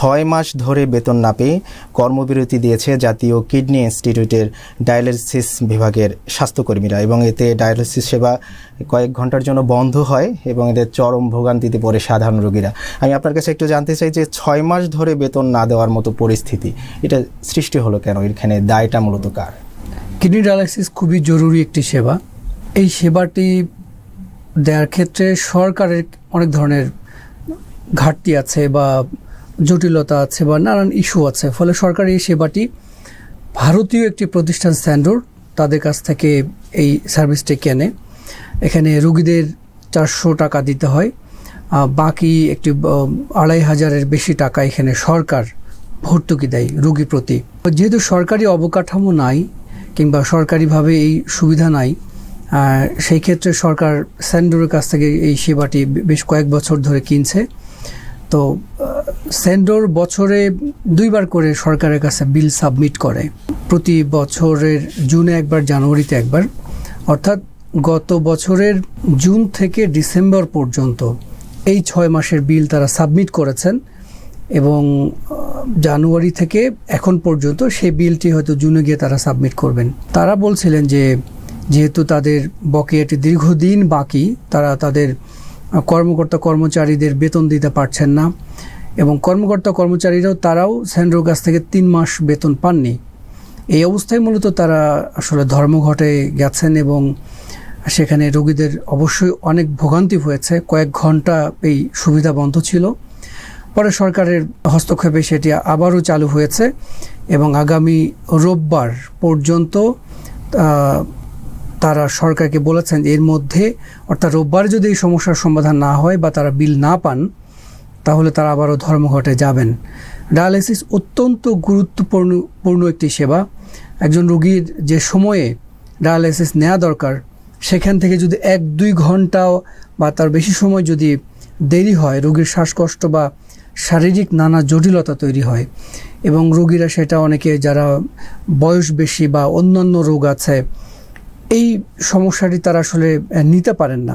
ছয় মাস ধরে বেতন না পেয়ে কর্মবিরতি দিয়েছে জাতীয় কিডনি ইনস্টিটিউটের ডায়ালিসিস বিভাগের স্বাস্থ্যকর্মীরা এবং এতে ডায়ালিসিস সেবা কয়েক ঘণ্টার জন্য বন্ধ হয় এবং এদের চরম ভোগান্তিতে পড়ে সাধারণ রোগীরা। আমি আপনার কাছে একটু জানতে চাই যে ছয় মাস ধরে বেতন না দেওয়ার মতো পরিস্থিতি, এটা সৃষ্টি হলো কেন? এখানে দায়টা মূলত কার? কিডনি ডায়ালাইসিস খুবই জরুরি একটি সেবা। এই সেবাটি দেওয়ার ক্ষেত্রে সরকারের অনেক ধরনের ঘাটতি আছে বা জটিলতা আছে বা নানান ইস্যু আছে, ফলে সরকার এই সেবাটি ভারতীয় একটি প্রতিষ্ঠান স্ট্যান্ডার্ড তাদের কাছ থেকে এই সার্ভিসটি কেনে। এখানে রুগীদের চারশো টাকা দিতে হয় বাকি একটি আড়াই হাজারের বেশি টাকা এখানে সরকার ভর্তুকি দেয় রুগী প্রতি। যেহেতু সরকারি অবকাঠামো নাই কিংবা সরকারিভাবে এই সুবিধা নাই সেই ক্ষেত্রে সরকার স্যান্ডোরের কাছ থেকে এই সেবাটি বেশ কয়েক বছর ধরে কিনছে। তো স্যান্ডোর বছরে দুইবার করে সরকারের কাছে বিল সাবমিট করে। প্রতি বছরের জুনে একবার, জানুয়ারিতে একবার। অর্থাৎ গত বছরের জুন থেকে ডিসেম্বর পর্যন্ত এই ছয় মাসের বিল তারা সাবমিট করেছেন এবং জানুয়ারি থেকে এখন পর্যন্ত সেই বিলটি হয়তো জুনে গিয়ে তারা সাবমিট করবেন। তারা বলছিলেন যে, যেহেতু তাদের বকেয়াটি দীর্ঘদিন বাকি, তারা তাদের কর্মকর্তা কর্মচারীদের বেতন দিতে পারছেন না এবং কর্মকর্তা কর্মচারীরাও তারাও সেন্ট্রাল কাছ থেকে তিন মাস বেতন পাননি। এই অবস্থায় মূলত তারা আসলে ধর্মঘটে গেছেন এবং সেখানে রোগীদের অবশ্যই অনেক ভোগান্তি হয়েছে। কয়েক ঘণ্টা এই সুবিধা বন্ধ ছিল। পরে সরকারের হস্তক্ষেপে সেটি আবারও চালু হয়েছে এবং আগামী রোববার পর্যন্ত তারা সরকারকে বলেছেন এর মধ্যে, অর্থাৎ রোববার যদি এই সমস্যার সমাধান না হয় বা তারা বিল না পান, তাহলে তারা আবারও ধর্মঘটে যাবেন। ডায়ালিসিস অত্যন্ত গুরুত্বপূর্ণ, পূর্ণ একটি সেবা। একজন রোগীর যে সময়ে ডায়ালিসিস নেওয়া দরকার, সেখান থেকে যদি এক, দুই ঘন্টাও বা তার বেশি সময় যদি দেরি হয়, রোগীর শ্বাসকষ্ট বা শারীরিক নানা জটিলতা তৈরি হয় এবং রোগীরা সেটা অনেকে যারা বয়স বেশি বা অন্যান্য রোগ আছে এই সমস্যাটি তারা আসলে নিতে পারেন না।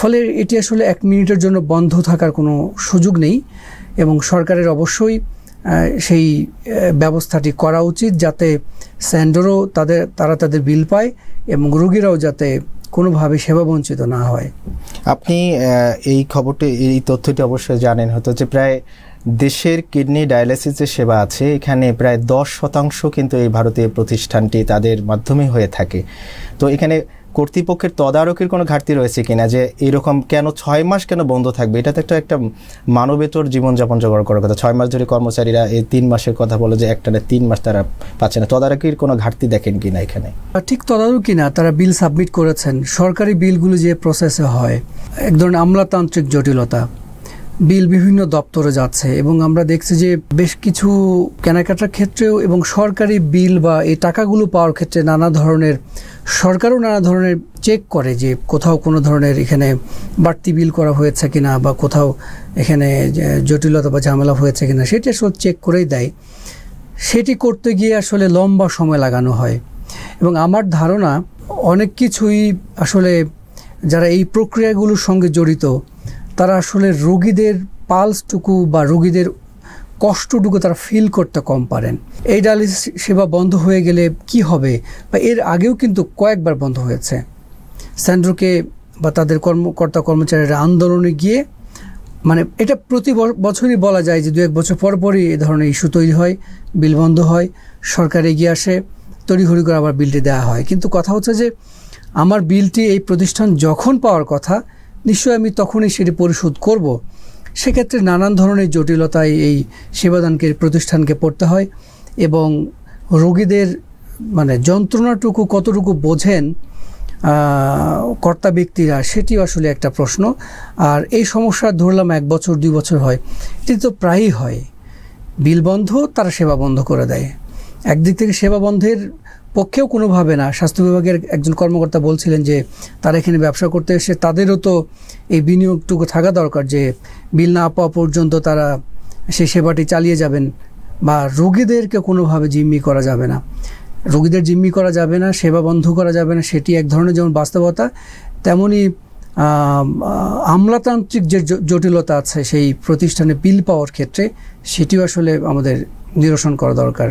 ফলে এটি আসলে এক মিনিটের জন্য বন্ধ থাকার কোনো সুযোগ নেই এবং সরকারের অবশ্যই সেই ব্যবস্থাটি করা উচিত যাতে স্যান্ডরও তাদের, তারা তাদের বিল পায় এবং রোগীরাও যাতে কোনোভাবে সেবা বঞ্চিত না হয়। আপনি এই খবরটি, এই তথ্যটি অবশ্যই জানেন হয়তো যে প্রায় দেশের কিডনি ডায়ালিসিস যে সেবা আছে। এখানে প্রায় দশ শতাংশ কিন্তু এই ভারতীয় প্রতিষ্ঠানটি তাদের মাধ্যমে হয়ে থাকে। তো এখানে কর্তৃপক্ষের তদারকির কোনো ঘাটতি রয়েছে কিনা? যে এরকম কেন ছয় মাস কেন বন্ধ থাকবে? এটা তো একটা একটা মানবেতর জীবনযাপন জোগাড় করার কথা। ছয় মাস ধরে কর্মচারীরা এই তিন মাসের কথা বলে যে একটা তিন মাস তারা পাচ্ছে না। তদারকির কোনো ঘাটতি দেখেন কিনা এখানে? ঠিক তদারকি না, তারা বিল সাবমিট করেছেন। সরকারি বিলগুলো যে প্রসেসে হয়, এক ধরনের আমলাতান্ত্রিক জটিলতা। বিল বিভিন্ন দপ্তরে যাচ্ছে এবং আমরা দেখছি যে বেশ কিছু কেনাকাটার ক্ষেত্রেও এবং সরকারি বিল বা এই টাকাগুলো পাওয়ার ক্ষেত্রে নানা ধরনের, সরকারও নানা ধরনের চেক করে যে কোথাও কোনো ধরনের এখানে বাড়তি বিল করা হয়েছে কিনা বা কোথাও এখানে জটিলতা বা ঝামেলা হয়েছে কিনা সেটি আসলে চেক করেই দেয়। সেটি করতে গিয়ে আসলে লম্বা সময় লাগানো হয় এবং আমার ধারণা অনেক কিছুই আসলে যারা এই প্রক্রিয়াগুলোর সঙ্গে জড়িত তারা আসলে রোগীদের পালসটুকু বা রোগীদের কষ্টটুকু তারা ফিল করতে কম পারেন। এই ডায়ালিসিস সেবা বন্ধ হয়ে গেলে কি হবে? বা এর আগেও কিন্তু কয়েকবার বন্ধ হয়েছে। স্যান্ড্রোকে বা তাদের কর্মকর্তা কর্মচারীরা আন্দোলনে গিয়ে মানে এটা প্রতি বছরই বলা যায় যে দু এক বছর পর পরই এ ধরনের ইস্যু তৈরি হয়, বিল বন্ধ হয়, সরকার এগিয়ে আসে, তড়িঘড়ি করে আবার বিলটি দেওয়া হয়। কিন্তু কথা হচ্ছে যে, আমার বিলটি এই প্রতিষ্ঠান যখন পাওয়ার কথা নিশ্চয়ই আমি তখনই সেটি পরিশোধ করব। সেক্ষেত্রে নানান ধরনের জটিলতায় এই সেবাদানকে প্রতিষ্ঠানকে পড়তে হয় এবং রোগীদের মানে যন্ত্রণাটুকু কতটুকু বোঝেন কর্তা ব্যক্তিরা সেটিও আসলে একটা প্রশ্ন। আর এই সমস্যা ধরলাম এক বছর, দুই বছর হয়। এটি তো প্রায়ই হয়। বিল বন্ধ, তারা সেবা বন্ধ করে দেয়। একদিক থেকে সেবা বন্ধের পক্ষেও কোনোভাবে না। স্বাস্থ্য বিভাগের একজন কর্মকর্তা বলছিলেন যে, তারা এখানে ব্যবসা করতে এসে তাদেরও তো এই বিনিয়োগটুকু থাকা দরকার যে, বিল না পাওয়া পর্যন্ত তারা সেই সেবাটি চালিয়ে যাবেন বা রোগীদেরকে কোনোভাবে জিম্মি করা যাবে না। রোগীদের জিম্মি করা যাবে না, সেবা বন্ধ করা যাবে না, সেটি এক ধরনের যেমন বাস্তবতা, তেমনি আমলাতান্ত্রিক যে জটিলতা আছে সেই প্রতিষ্ঠানে বিল পাওয়ার ক্ষেত্রে সেটিও আসলে আমাদের নিরসন করা দরকার।